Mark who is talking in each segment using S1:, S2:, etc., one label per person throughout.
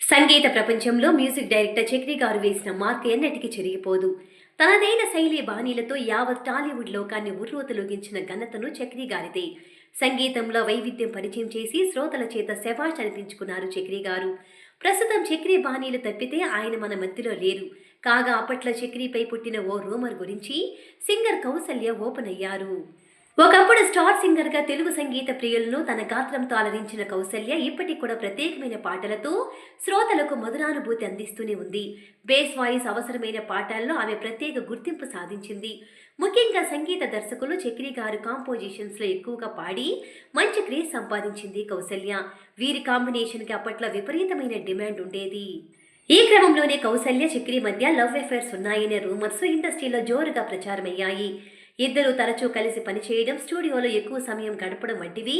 S1: సంగీత ప్రపంచంలో music director Chakri గారు వేసిన మార్క్ ఎన్నటికీ చెరిగిపోదు. తనదైన శైలి బాణీలతో యావత్ టాలీవుడ్ లోకాన్ని ఉర్రూతలొగించిన ఘనతను చక్రి గారిదే. సంగీతంలో వైవిధ్యం పరిచయం చేసి శ్రోతల చేత శభాష్ అనిపించుకున్నారు చక్రి గారు. ప్రస్తుతం చక్రి బాణీలు తప్పితే ఆయన మన మధ్యలో లేరు. కాగా అప్పట్లో చక్రిపై పుట్టిన ఓ రూమర్ గురించి సింగర్ కౌసల్య ఓపెన్ అయ్యారు. ఒకప్పుడు స్టార్ సింగర్గా తెలుగు సంగీత ప్రియులను తన గాత్రంతో అలరించిన కౌసల్య ఇప్పటికి కూడా ప్రత్యేకమైన పాటలతో శ్రోతలకు మధురానుభూతి అందిస్తూనే ఉంది. బేస్ వాయిస్ అవసరమైన పాటల్లో ఆమె ప్రత్యేక గుర్తింపు సాధించింది. ముఖ్యంగా సంగీత దర్శకులు చక్రి గారు కాంపోజిషన్స్లో ఎక్కువగా పాడి మంచి క్రేజ్ సంపాదించింది కౌసల్య వీరి కాంబినేషన్కి అప్పట్లో విపరీతమైన డిమాండ్ ఉండేది. ఈ క్రమంలోనే కౌసల్య చక్రి మధ్య లవ్ అఫైర్స్ ఉన్నాయనే రూమర్స్ ఇండస్ట్రీలో జోరుగా ప్రచారమయ్యాయి. ఇద్దరు తరచూ కలిసి పనిచేయడం స్టూడియోలో ఎక్కువ సమయం గడపడం వంటివి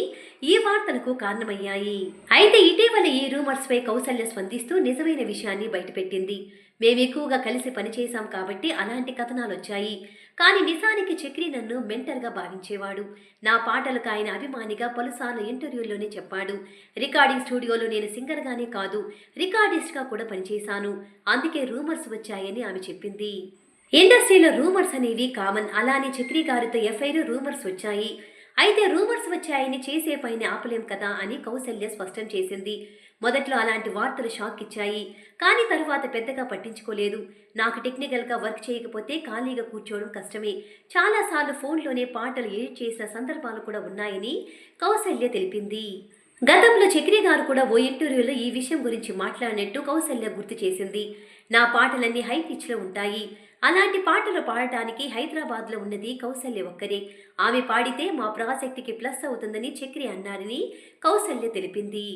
S1: ఈ వార్తలకు కారణమయ్యాయి. అయితే ఇటీవల ఈ రూమర్స్ పై కౌసల్య స్పందిస్తూ నిజమైన విషయాన్ని బయటపెట్టింది. మేము ఎక్కువగా కలిసి పనిచేశాం కాబట్టి అలాంటి కథనాలు వచ్చాయి కానీ నిజానికి చక్రి నన్ను మెంటర్గా భావించేవాడు. నా పాటలకు ఆయన అభిమానిగా పలుసార్లు ఇంటర్వ్యూల్లోనే చెప్పాడు. రికార్డింగ్ స్టూడియోలో నేను సింగర్గానే కాదు రికార్డిస్ట్గా కూడా పనిచేశాను. అందుకే రూమర్స్ వచ్చాయని ఆమె చెప్పింది. ఇండస్ట్రీలో రూమర్స్ అనేవి కామన్. అలానే చక్రి గారితో ఎఫ్ఐఆర్ రూమర్స్ వచ్చాయి. అయితే రూమర్స్ వచ్చాయని చేసే పైన ఆపలేం కదా అని కౌసల్య స్పష్టం చేసింది. మొదట్లో అలాంటి వార్తలు షాక్ ఇచ్చాయి. కానీ తరువాత పెద్దగా పట్టించుకోలేదు. నాకు టెక్నికల్గా వర్క్ చేయకపోతే ఖాళీగా కూర్చోవడం కష్టమే. చాలాసార్లు ఫోన్లోనే పాటలు ఎడిట్ చేసిన సందర్భాలు కూడా ఉన్నాయని కౌసల్య తెలిపింది. గతంలో చక్రి గారు కూడా ఓ ఇంటర్వ్యూలో ఈ విషయం గురించి మాట్లాడినట్టు కౌశల్య గుర్తు చేసింది. నా పాటలన్నీ హై పిచ్లో ఉంటాయి. అలాంటి పాటలు పాడటానికి హైదరాబాద్లో ఉన్నది కౌసల్య ఒక్కరే. ఆమె పాడితే మా ప్రాజెక్టుకి ప్లస్ అవుతుందని చక్రి అన్నారని కౌసల్య తెలిపింది.